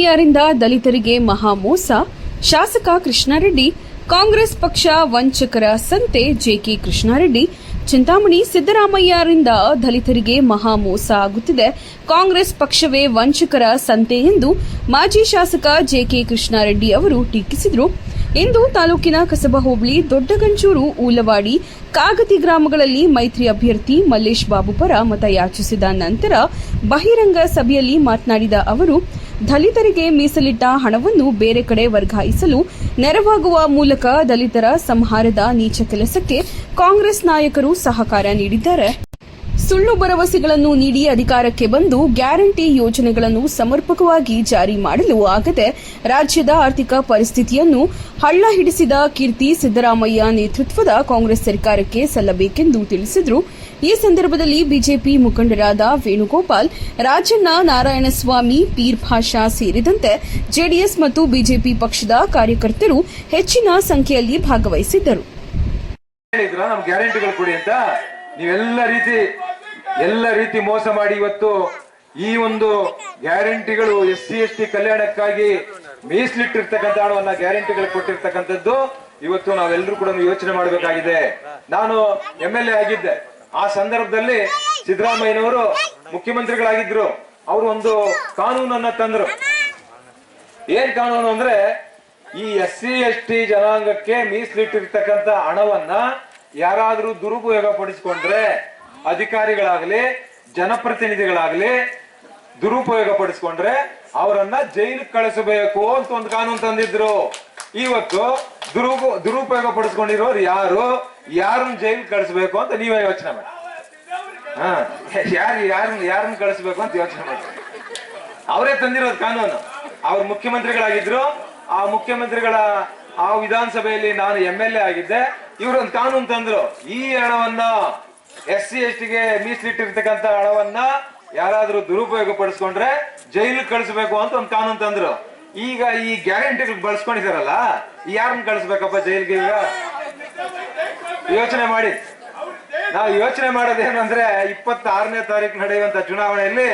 ಯಾರಿಂದ ದಲಿತರಿಗೆ ಮಹಾಮೋಸ, ಶಾಸಕ ಕೃಷ್ಣಾರೆಡ್ಡಿ, ಕಾಂಗ್ರೆಸ್ ಪಕ್ಷ ವಂಚಕರ ಸಂತೆ ಜೆಕೆ ಕೃಷ್ಣಾರೆಡ್ಡಿ, ಚಿಂತಾಮಣಿ ಸಿದ್ದರಾಮಯ್ಯರಿಂದ ದಲಿತರಿಗೆ ಮಹಾಮೋಸ ಆಗುತ್ತಿದೆ. ಕಾಂಗ್ರೆಸ್ ಪಕ್ಷವೇ ವಂಚಕರ ಸಂತೆ ಎಂದು ಮಾಜಿ ಶಾಸಕ ಜೆಕೆ ಕೃಷ್ಣಾರೆಡ್ಡಿ ಅವರು ಟೀಕಿಸಿದರು. ಇಂದು ತಾಲೂಕಿನ ಕಸಬಾ ಹೋಬಳಿ ದೊಡ್ಡಗಂಚೂರು, ಊಲವಾಡಿ, ಕಾಗತಿ ಗ್ರಾಮಗಳಲ್ಲಿ ಮೈತ್ರಿ ಅಭ್ಯರ್ಥಿ ಮಲ್ಲೇಶ್ ಬಾಬು ಪರ ಮತ ಯಾಚಿಸಿದ ನಂತರ ಬಹಿರಂಗ ಸಭೆಯಲ್ಲಿ ಮಾತನಾಡಿದ ಅವರು ದಲಿತರಿಗೆ ಮೀಸಲಿಟ್ಟ ಹಣವನ್ನು ಬೇರೆ ಕಡೆ ವರ್ಗಾಯಿಸಲು ನೆರವಾಗುವ ಮೂಲಕ ದಲಿತರ ಸಂಹಾರದ ನೀಚ ಕೆಲಸಕ್ಕೆ ಕಾಂಗ್ರೆಸ್ ನಾಯಕರು ಸಹಕಾರ ನೀಡಿದ್ದಾರೆ. ಸುಳ್ಳು ಭರವಸೆಗಳನ್ನು ನೀಡಿ ಅಧಿಕಾರಕ್ಕೆ ಬಂದು ಗ್ಯಾರಂಟಿ ಯೋಜನೆಗಳನ್ನು ಸಮರ್ಪಕವಾಗಿ ಜಾರಿ ಮಾಡಲು ಆಗದೆ ರಾಜ್ಯದ ಆರ್ಥಿಕ ಪರಿಸ್ಥಿತಿಯನ್ನು ಹಳ್ಳ ಹಿಡಿಸಿದ ಕೀರ್ತಿ ಸಿದ್ದರಾಮಯ್ಯ ನೇತೃತ್ವದ ಕಾಂಗ್ರೆಸ್ ಸರ್ಕಾರಕ್ಕೆ ಸಲ್ಲಬೇಕೆಂದು ತಿಳಿಸಿದರು. ಈ ಸಂದರ್ಭದಲ್ಲಿ ಬಿಜೆಪಿ ಮುಖಂಡರಾದ ವೇಣುಗೋಪಾಲ್, ರಾಜಣ್ಣ ನಾರಾಯಣಸ್ವಾಮಿ, ಪೀರ್ ಭಾಷಾ ಸೇರಿದಂತೆ ಜೆಡಿಎಸ್ ಮತ್ತು ಬಿಜೆಪಿ ಪಕ್ಷದ ಕಾರ್ಯಕರ್ತರು ಹೆಚ್ಚಿನ ಸಂಖ್ಯೆಯಲ್ಲಿ ಭಾಗವಹಿಸಿದ್ದರು. ಹೇಳಿದ್ರ? ನಮ್ ಗ್ಯಾರಂಟಿಗಳು ಕೊಡಿ ಅಂತ. ನೀವೆಲ್ಲ ರೀತಿ ಎಲ್ಲ ರೀತಿ ಮೋಸ ಮಾಡಿ ಇವತ್ತು ಈ ಒಂದು ಗ್ಯಾರಂಟಿಗಳು ಎಸ್ ಸಿ ಎಸ್ ಟಿ ಕಲ್ಯಾಣಕ್ಕಾಗಿ ಮೀಸಲಿಟ್ಟಿರ್ತಕ್ಕಂಥ ಹಣವನ್ನ ಗ್ಯಾರಂಟಿಗಳು ಕೊಟ್ಟಿರ್ತಕ್ಕಂಥದ್ದು ಇವತ್ತು ನಾವೆಲ್ಲರೂ ಕೂಡ ಯೋಚನೆ ಮಾಡಬೇಕಾಗಿದೆ. ನಾನು ಎಂ ಎಲ್ ಎ ಆಗಿದ್ದೆ. ಆ ಸಂದರ್ಭದಲ್ಲಿ ಸಿದ್ದರಾಮಯ್ಯನವರು ಮುಖ್ಯಮಂತ್ರಿಗಳಾಗಿದ್ರು. ಅವರು ಒಂದು ಕಾನೂನನ್ನ ತಂದ್ರು. ಏನ್ ಕಾನೂನು ಅಂದ್ರೆ ಈ ಎಸ್ ಸಿ ಎಸ್ ಟಿ ಜನಾಂಗಕ್ಕೆ ಮೀಸಲಿಟ್ಟಿರ್ತಕ್ಕಂಥ ಹಣವನ್ನ ಯಾರಾದ್ರೂ ದುರುಪಯೋಗ ಪಡಿಸ್ಕೊಂಡ್ರೆ ಅಧಿಕಾರಿಗಳಾಗ್ಲಿ, ಜನಪ್ರತಿನಿಧಿಗಳಾಗಲಿ ದುರುಪಯೋಗ ಪಡಿಸ್ಕೊಂಡ್ರೆ ಅವರನ್ನ ಜೈಲಿಗೆ ಕಳಿಸಬೇಕು ಅಂತ ಒಂದು ಕಾನೂನು ತಂದಿದ್ರು. ಇವತ್ತು ದುರುಪ ದುರುಪಯೋಗ ಪಡಿಸ್ಕೊಂಡಿರೋರು ಯಾರು? ಯಾರನ್ನ ಜೈಲಿಗೆ ಕಳಿಸ್ಬೇಕು ಅಂತ ನೀವೇ ಯೋಚನೆ ಮಾಡಿ. ಹಾ, ಯಾರು ಯಾರನ್ನ ಯಾರನ್ನ ಕಳಿಸ್ಬೇಕು ಅಂತ ಯೋಚನೆ ಮಾಡಿ. ಅವರೇ ತಂದಿರೋದು ಕಾನೂನು. ಅವ್ರ ಮುಖ್ಯಮಂತ್ರಿಗಳಾಗಿದ್ರು. ಆ ಮುಖ್ಯಮಂತ್ರಿಗಳ, ಆ ವಿಧಾನಸಭೆಯಲ್ಲಿ ನಾನು ಎಂ ಎಲ್ ಎ ಆಗಿದ್ದೆ. ಇವ್ರೊಂದು ಕಾನೂನು ತಂದ್ರು. ಈ ಹಣವನ್ನ ಎಸ್ ಸಿ ಎಸ್ ಟಿಗೆ ಮೀಸಲಿಟ್ಟಿರ್ತಕ್ಕಂಥ ಹಣವನ್ನ ಯಾರಾದ್ರೂ ದುರುಪಯೋಗ ಪಡಿಸ್ಕೊಂಡ್ರೆ ಜೈಲಿಗೆ ಕಳಿಸ್ಬೇಕು ಅಂತ ಒಂದು ಕಾನೂನು ತಂದ್ರು. ಈಗ ಈ ಗ್ಯಾರಂಟಿ ಬಳಸ್ಕೊಂಡಿದಾರಲ್ಲ ಯಾರನ್ನ ಕಳಿಸ್ಬೇಕಪ್ಪ ಜೈಲ್ಗೆ ಈಗ? ಯೋಚನೆ ಮಾಡಿ. ನಾವು ಯೋಚನೆ ಮಾಡೋದೇನಂದ್ರೆ ಇಪ್ಪತ್ತಾರನೇ ತಾರೀಕು ನಡೆಯುವಂತ ಚುನಾವಣೆಯಲ್ಲಿ